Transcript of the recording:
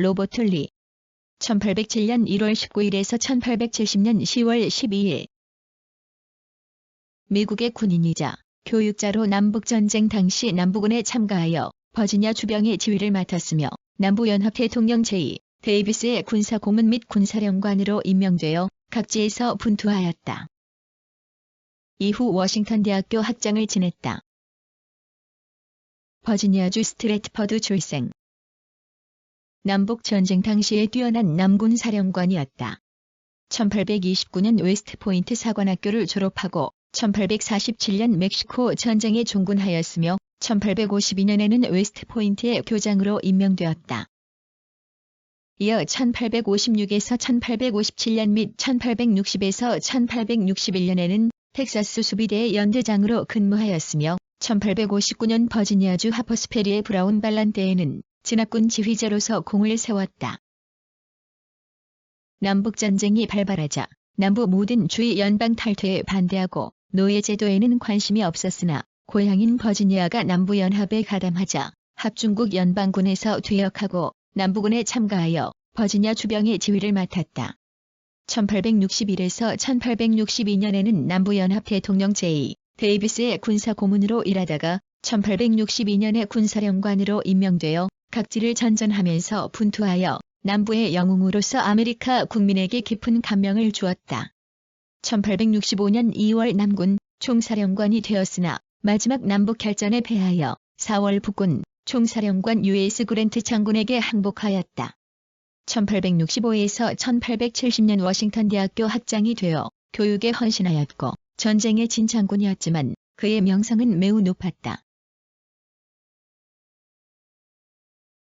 로버트 리 1807년 1월 19일에서 1870년 10월 12일 미국의 군인이자 교육자로 남북전쟁 당시 남부군에 참가하여 버지니아 주병의 지휘를 맡았으며 남부연합 대통령 제2 데이비스의 군사고문 및 군사령관으로 임명되어 각지에서 분투하였다. 이후 워싱턴 대학교 학장을 지냈다. 버지니아주 스트레트퍼드 출생. 남북 전쟁 당시에 뛰어난 남군 사령관이었다. 1829년 웨스트포인트 사관학교를 졸업하고 1847년 멕시코 전쟁에 종군하였으며 1852년에는 웨스트포인트의 교장으로 임명되었다. 이어 1856에서 1857년 및 1860에서 1861년에는 텍사스 수비대의 연대장으로 근무하였으며 1859년 버지니아주 하퍼스페리의 브라운 반란 때에는 진압군 지휘자로서 공을 세웠다. 남북전쟁이 발발하자 남부 모든 주의 연방 탈퇴에 반대하고 노예제도에는 관심이 없었으나 고향인 버지니아가 남부연합에 가담하자 합중국 연방군에서 퇴역하고 남부군에 참가하여 버지니아 주병의 지휘를 맡았다. 1861에서 1862년에는 남부연합 대통령 제2 데이비스의 군사 고문으로 일하다가 1862년에 군사령관으로 임명되어 각지를 전전하면서 분투하여 남부의 영웅으로서 아메리카 국민에게 깊은 감명을 주었다. 1865년 2월 남군 총사령관이 되었으나 마지막 남북혈전에 패하여 4월 북군 총사령관 U.S. 그랜트 장군에게 항복하였다. 1865에서 1870년 워싱턴 대학교 학장이 되어 교육에 헌신하였고 전쟁의 진장군이었지만 그의 명성은 매우 높았다.